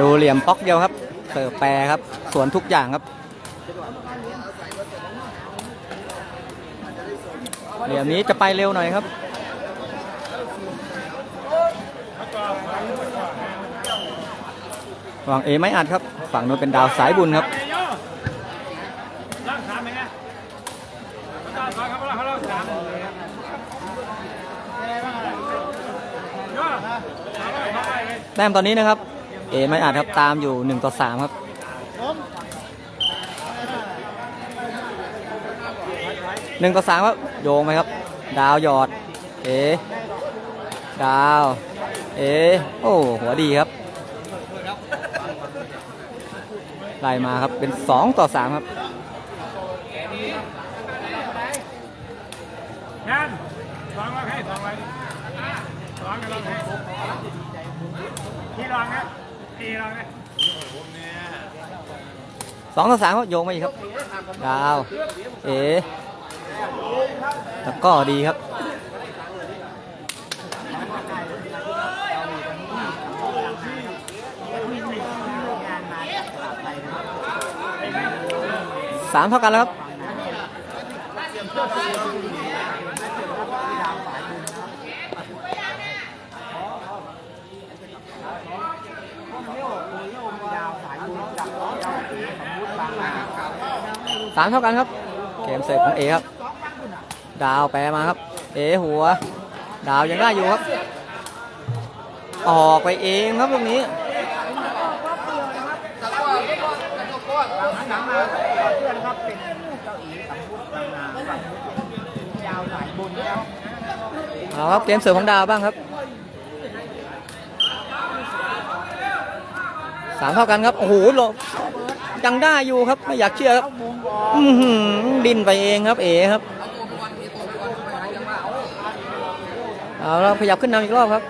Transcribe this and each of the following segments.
ดูเหลี่ยมป๊อกเดียวครับ เสิร์ฟแปรครับ สวนทุกอย่างครับ เหลี่ยมนี้จะไปเร็วหน่อยครับฝั่งเอไม่อัดครับ ฝั่งนู้นเป็นดาวสายบุญครับ ล่างสามไหมฮะล่างสามครับล่างล่างสามย่อเอาไปเอาไปเลย แต้มตอนนี้นะครับ เอไม่อัดครับตามอยู่1ต่อ3ครับหนึ่งต่อสามครับโยงไหมครับ ดาวหยอด เอดาว เอโอ้หัวดีครับไล่มาครับเป็น2ต่อ3ครับงานสองร้อยให้สองร้อยสองกันลองให้ ที่ลองนะที่ลองนะสองต่อสามครับโยงมาอีกครับ ดาว เอแล้วก็ดีครับสามเท่ากันแล้วครับ สามเท่ากันครับ เกมเสิร์ฟของเอครับ ดาวแปรมาครับ เอหัว ดาวยังได้อยู่ครับ ออกไปเองครับตรงนี้เอาครับเกมเสิร์ฟของดาวบ้างครับสามเท่ากันครับ โอ้โหหลบยังได้อยู่ครับ ไม่อยากเชื่อครับ อื้อหือดินไปเองครับเอครับเอาแล้วขยับขึ้นนำอีกรอบครับ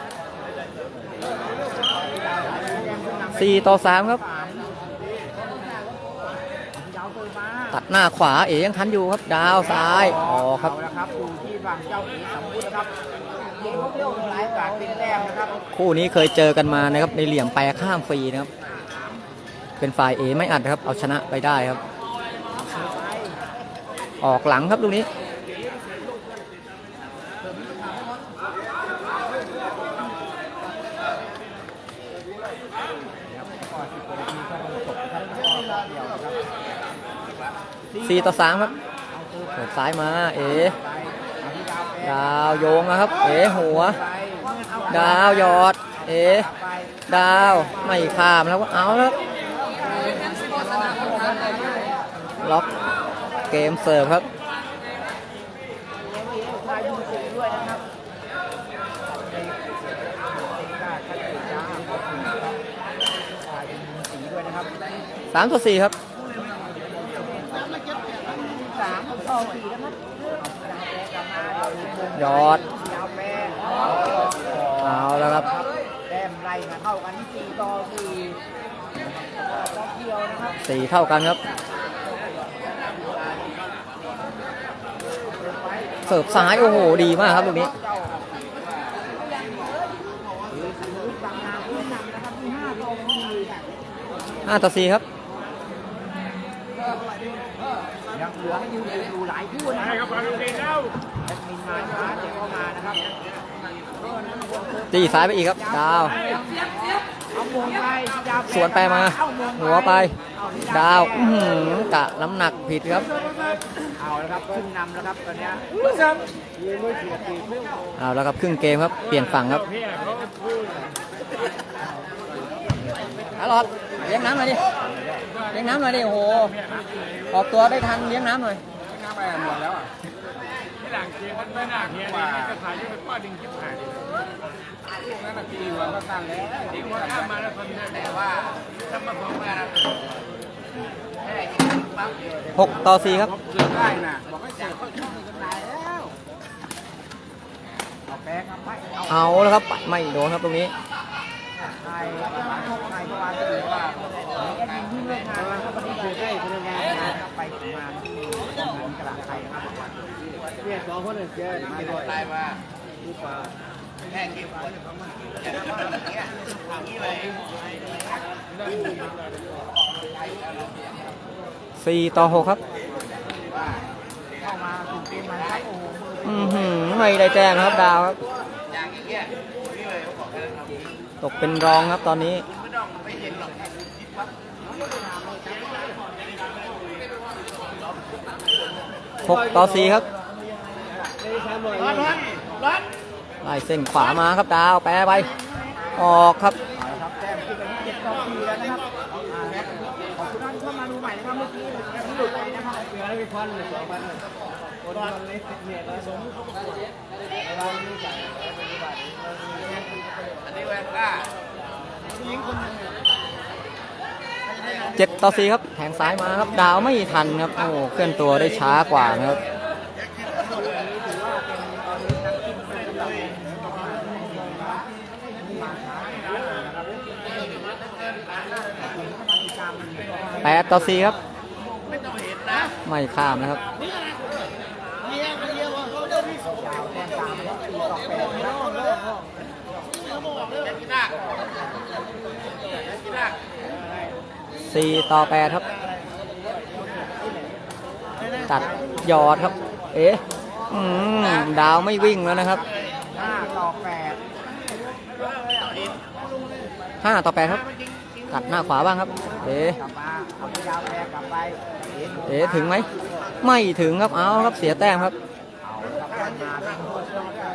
สี่ต่อสามครับ ตัดหน้าขวาเอยังทันอยู่ครับ ดาวซ้ายออกครับเอาละครับอยู่ที่ฝั่งเจ้าเอ๋สมมุตินะครับยิงลูกเลี้ยวหลายกาดเป็นแต้มนะครับคู่นี้เคยเจอกันมานะครับ ในเหลี่ยมแปรข้ามฟรีนะครับ เป็นฝ่ายเอไม่อัดนะครับ เอาชนะไปได้ครับ ออกหลังครับลูกนี้ สี่ต่อสามครับเปิดซ้ายมา เอ ดาวโยงนะครับ เอหัว ดาวหยอด เอ ดาว ไม่ข้ามแล้วก็เอาแล้วล็อก เกมเสิร์ฟครับสามต่อสี่ครับสามต่อสี่นะครับยอดดาวแปรเอาแล้วครับแต้มไล่มาเท่ากันสี่ต่อสี่ต่อเดียวนะครับสี่เท่ากันครับ เสิร์ฟซ้ายโอ้โหดีมากครับลูกนี้เจ้าเอ๋สมมุติบางนาเพื่อนนำนะครับที่ห้าต่อสี่ห้าต่อสี่ครับยังเหลือให้ยืนอยู่หลายคู่นะครับดนตรีแล้วมินมาช้าแต่ก็มานะครับตีซ้ายไปอีกครับ ดาว สวนไปมา หัวไป ดาวกะน้ำหนักผิดครับ แล้วครับขึ้นนำแล้วครับตอนเนี้ยเอาแล้วครับครึ่งเกมครับเปลี่ยนฝั่งครับพี่เขาพูดอรอดเลี้ยงน้ำหน่อยดิเลี้ยงน้ำหน่อยดิโอ้โหออกตัวได้ทันเลี้ยงน้ำหน่อยที่หลังเคียมันไม่น่าเคียนี่มันจะถ่ายยังเป็นป้าดึงคิดถ่ายพวกนั้นน่ะตีหัวก็ตั้งแล้วตีหัวข้ามมาแล้วคนนั้นแต่ว่าถ้ามาของมาแล้ว6ต่อ4ครับเกิดได้น่ะบอกให้เสิร์ฟเขาช่องกันได้แล้วเอาแป้งครับไม่เอาเอาแล้วครับไม่โดนครับตรงนี้ ไทยไทยเมื่อวานก็ถือว่าแอดมินที่เลิกงานแล้วก็ปฏิเสธได้พนักงานนะครับไปทำงานที่ทำงานกลางไทยนะครับเรียกสองคนหนึ่งเจอมาด้วย ไล่มาดูปลาสี่ต่อหกครับเข้ามาถึงเกมมันครับโอ้โหออือหือไม่ได้แต้มครับดาวครับตกเป็นรองครับตอนนี้หกต่อสี่ครับ ไล่เส้นขวามาครับดาวแปรไป ออกครับเอาละครับแต้มที่กันที่เจ็ดต่อสี่แล้วนะครับอ่าขอบคุณท่านที่เข้ามาดูใหม่นะครับเมื่อกี้ที่หลุดไปนะครับเสือได้ไปพันหรือสองพันคนมันเล็กเนี่ยนะสมเราไม่ใส่อันนี้แวนก้าเจ็ดต่อสี่ครับแทงซ้ายมาครับดาวไม่ทันครับโอ้เคลื่อนตัวได้ช้ากว่านะครับ แปดต่อสี่ครับ ไม่ข้ามนะครับสี่ต่อแปดครับ ตัดหยอดครับ เอ๊ะอืมดาวไม่วิ่งแล้วนะครับห้าต่อแปดห้าต่อแปดครับ ตัดหน้าขวาบ้างครับ เอ๊ะกลับมาเอาพยาวแปรกลับไปเอ๋เอ๊ะถึงไหม ไม่ถึงครับ เอาครับเสียแต้มครับเอาละครับมาเป็นโคตรแปร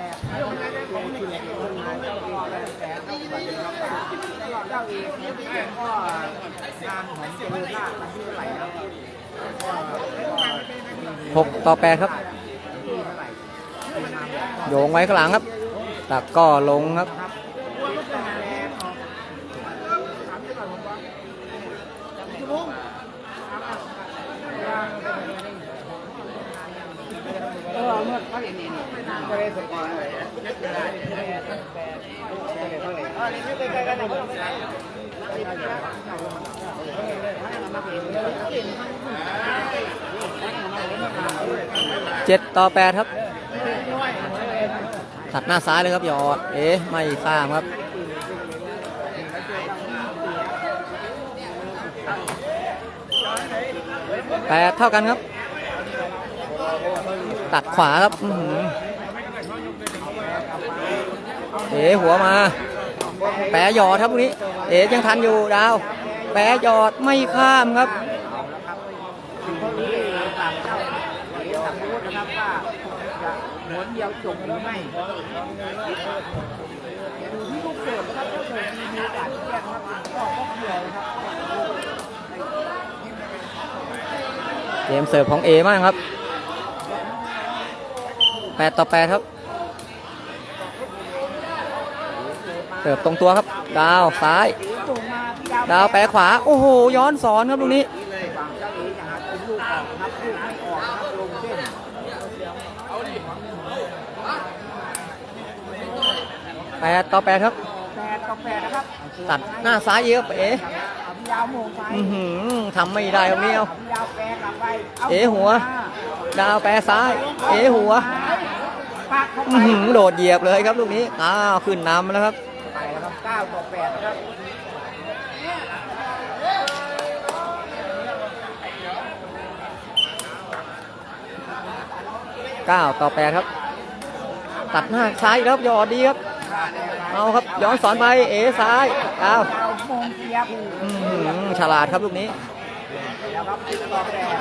ลงที่เหล็กคนงานเจ้าเอกและแสนครับสวัสดีครับเจ้าเอกเนี่ยก็งานของเจริญราชมันที่เท่าไหร่ครับหกต่อแปดครับที่เท่าไหร่เป็นนามแบบโยงไว้ข้างหลังครับตักก็ลงครับ ครับแปรออกถามจะก่อนผมว่าชั่วโมง เออเขาเห็นนี่ก็เลยสปอยเลยอันนี้ไม่เป็นไรกันเลยเจ็ดต่อแปดครับ ตัดหน้าซ้ายเลยครับหยอด เอ๊ะ ไม่ข้ามครับแปดเท่ากันครับ ตัดขวาครับอเอ๋หัวมา แปะหยอดครับพวกนี้ เอ๋ยังทันอยู่ดาว แปะหยอดไม่ข้ามครับเหมุนเดียวจบหรือไม่ดูที่ลูกเสิร์ฟครับถ้าเกิดมีโอกาสแก้ครับก็ก็เกี่ยวครับเกมเสิร์ฟของเอมากครับ 8 ต่อ 8 ครับเสิร์ฟตรงตัวครับ ดาวซ้ายตีส่งมาที่ดาวแปะขวา โอ้โห ย้อนสอนครับลูกนี้ฝั่งเจ้าเอ๋จะหาคุณลูกออกนะครับลูกไม่ออกนะครับลงเส้น8ต่อ8ครับแปดต่อแปดนะครับ ตัดหน้าซ้ายเยอะเอ๋อภิยาวโมงไปอื้อหือทำไม่ได้ตรงนี้เอาอภิยาวแปรกลับไปาเอ๋หัว ดาวแปะซ้าย เอหัว ปากเข้าไปอื้อหือโดดเหยียบเลยครับลูกนี้อ้าวขึ้นนำแล้วครับ ไปแล้วครับเก้าต่อแปดนะครับ9 ต่อ 8 ครับ ตัดหน้าซ้ายอีกแล้วครับหยอดดีครับ เอาครับย้อนสอนไปเอซ้ายดาวเก้าโมงเสียบอื้อหือฉลาดครับลูกนี้แล้วครับสิบต่อแปด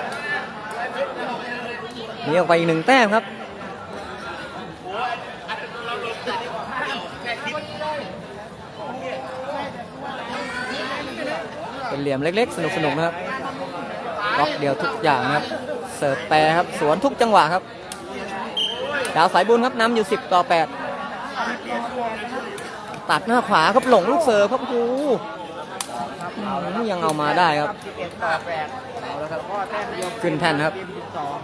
หนีออกไปอีกหนึ่งแต้มครับ เป็นเหลี่ยมเล็กๆ สนุกๆนะครับล็อกเดียวทุกอย่างนะครับ เสิร์ฟแปรครับ สวนทุกจังหวะครับ ดาวสายบุญครับนำอยู่ 10 ต่อ 8 ตัดหน้าขวาครับหลงลูกเสิร์ฟครับโอ้โหอืมยังเอามาได้ครับสิบเอ็ดต่อแปดเอาแล้วครับก็แต้มเดียวขึ้นแท่นนะครับเกมสิบสอง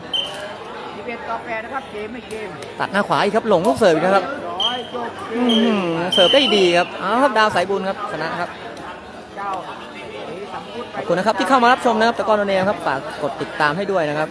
สิบเอ็ดต่อแปดนะครับเกมไม่เกมตัดหน้าขวาอีกครับหลงลูกเสิร์ฟอีกนะครับร้อยจบเกอื้อมหือเสิร์ฟได้ดีครับเอาครับดาวสายบุญครับชนะครับ ขอบคุณนะครับที่เข้ามารับชมนะครับตะก้อนโนเนมครับฝากกดติดตามให้ด้วยนะครับ